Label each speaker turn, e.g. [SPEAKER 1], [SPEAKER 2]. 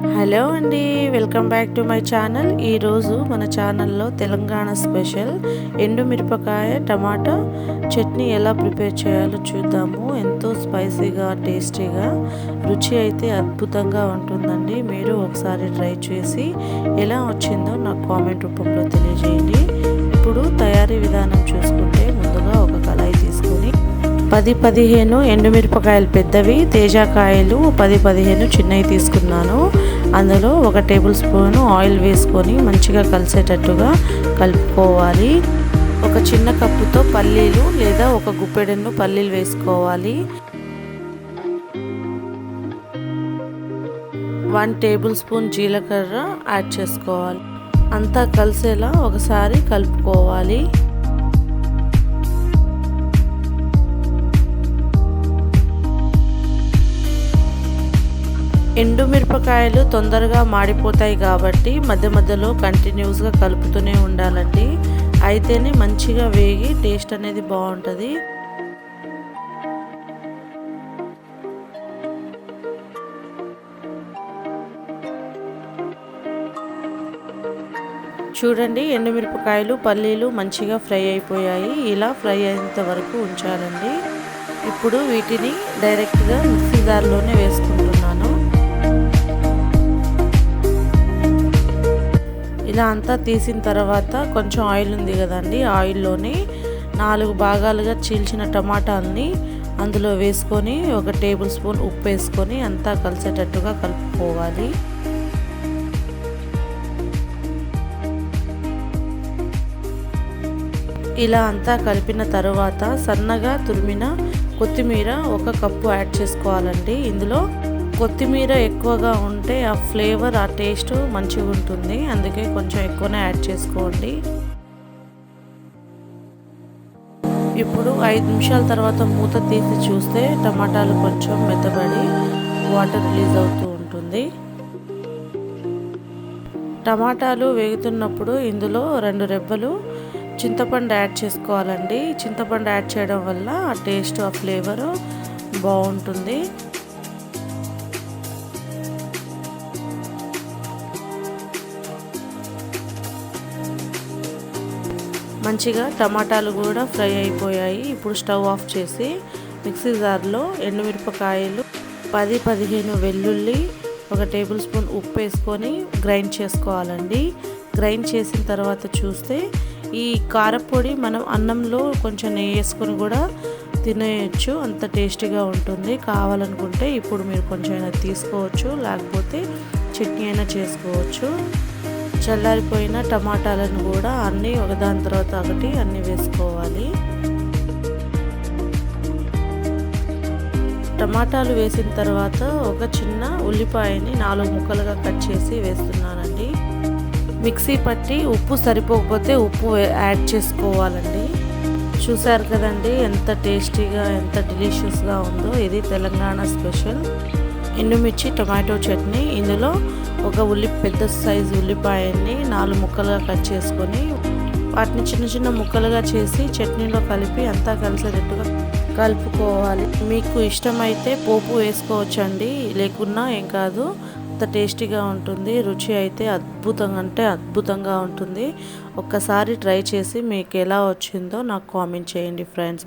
[SPEAKER 1] Hello అండి welcome back to my channel. ఈరోజు మన ఛానల్లో తెలంగాణ స్పెషల్ ఎండు మిరపకాయ టమాటా చట్నీ ఎలా ప్రిపేర్ చేయాలో చూద్దాము. ఎంతో స్పైసీగా టేస్టీగా రుచి అయితే అద్భుతంగా ఉంటుందండి. మీరు ఒకసారి ట్రై చేసి ఎలా వచ్చిందో నాకు కామెంట్ రూపంలో తెలియజేయండి. ఇప్పుడు తయారీ విధానం చూసి పది పదిహేను ఎండుమిరపకాయలు పెద్దవి తేజాకాయలు పది పదిహేను చిన్నవి తీసుకున్నాను. అందులో ఒక టేబుల్ స్పూన్ ఆయిల్ వేసుకొని మంచిగా కలిసేటట్టుగా కలుపుకోవాలి. ఒక చిన్న కప్పుతో పల్లీలు లేదా ఒక గుప్పెడను పల్లీలు వేసుకోవాలి. వన్ టేబుల్ స్పూన్ జీలకర్ర యాడ్ చేసుకోవాలి. అంతా కలిసేలా ఒకసారి కలుపుకోవాలి. ఎండు మిరపకాయలు తొందరగా మాడిపోతాయి కాబట్టి మధ్య మధ్యలో కంటిన్యూస్గా కలుపుతూనే ఉండాలండి. అయితేనే మంచిగా వేగి టేస్ట్ అనేది బాగుంటుంది. చూడండి ఎండుమిరపకాయలు పల్లీలు మంచిగా ఫ్రై అయిపోయాయి. ఇలా ఫ్రై అయినంత వరకు ఉంచాలండి. ఇప్పుడు వీటిని డైరెక్ట్గా మిక్సీ జార్లోనే ఇలా అంతా తీసిన తర్వాత కొంచెం ఆయిల్ ఉంది కదండి ఆయిల్లోని నాలుగు భాగాలుగా చీల్చిన టమాటాలని అందులో వేసుకొని ఒక టేబుల్ స్పూన్ ఉప్పు వేసుకొని అంతా కలిసేటట్టుగా కలుపుకోవాలి. ఇలా అంతా కలిపిన తర్వాత సన్నగా తురిమిన కొత్తిమీర ఒక కప్పు యాడ్ చేసుకోవాలండి. ఇందులో కొత్తిమీర ఎక్కువగా ఉంటే ఆ ఫ్లేవర్ ఆ టేస్ట్ మంచిగా ఉంటుంది. అందుకే కొంచెం ఎక్కువనే యాడ్ చేసుకోండి. ఇప్పుడు ఐదు నిమిషాల తర్వాత మూత తీసి చూస్తే టమాటాలు కొంచెం మెత్తబడి వాటర్ రిలీజ్ అవుతూ ఉంటుంది. టమాటాలు వేగుతున్నప్పుడు ఇందులో రెండు రెబ్బలు చింతపండు యాడ్ చేసుకోవాలండి. చింతపండు యాడ్ చేయడం వల్ల ఆ టేస్ట్ ఆ ఫ్లేవరు బాగుంటుంది. మంచిగా టమాటాలు కూడా ఫ్రై అయిపోయాయి. ఇప్పుడు స్టవ్ ఆఫ్ చేసి మిక్సీ జార్లో ఎండుమిరపకాయలు పది పదిహేను వెల్లుల్లి ఒక టేబుల్ స్పూన్ ఉప్పు వేసుకొని గ్రైండ్ చేసుకోవాలండి. గ్రైండ్ చేసిన తర్వాత చూస్తే ఈ కారపొడి మనం అన్నంలో కొంచెం నెయ్యి వేసుకొని కూడా తినేయచ్చు. అంత టేస్టీగా ఉంటుంది. కావాలనుకుంటే ఇప్పుడు మీరు కొంచెం అయినా తీసుకోవచ్చు లేకపోతే చట్నీ అయినా చేసుకోవచ్చు. చల్లారిపోయిన టమాటాలను కూడా అన్నీ ఒకదాని తర్వాత ఒకటి అన్నీ వేసుకోవాలి. టమాటాలు వేసిన తర్వాత ఒక చిన్న ఉల్లిపాయని నాలుగు ముక్కలుగా కట్ చేసి వేస్తున్నానండి. మిక్సీ పట్టి ఉప్పు సరిపోకపోతే ఉప్పు యాడ్ చేసుకోవాలండి. చూసారు కదండి ఎంత టేస్టీగా ఎంత డెలిషియస్గా ఉందో ఇది తెలంగాణ స్పెషల్. ఎండుమిర్చి టొమాటో చట్నీ. ఇందులో ఒక ఉల్లి పెద్ద సైజు ఉల్లిపాయని నాలుగు ముక్కలుగా కట్ చేసుకొని వాటిని చిన్న చిన్న ముక్కలుగా చేసి చట్నీలో కలిపి అంతా కలిసేటట్టుగా కలుపుకోవాలి. మీకు ఇష్టమైతే పోపు వేసుకోవచ్చండి. లేకున్నా ఏం కాదు అంత టేస్టీగా ఉంటుంది. రుచి అయితే అద్భుతంగా అంటే అద్భుతంగా ఉంటుంది. ఒక్కసారి ట్రై చేసి మీకు ఎలా వచ్చిందో నాకు కామెంట్ చేయండి ఫ్రెండ్స్.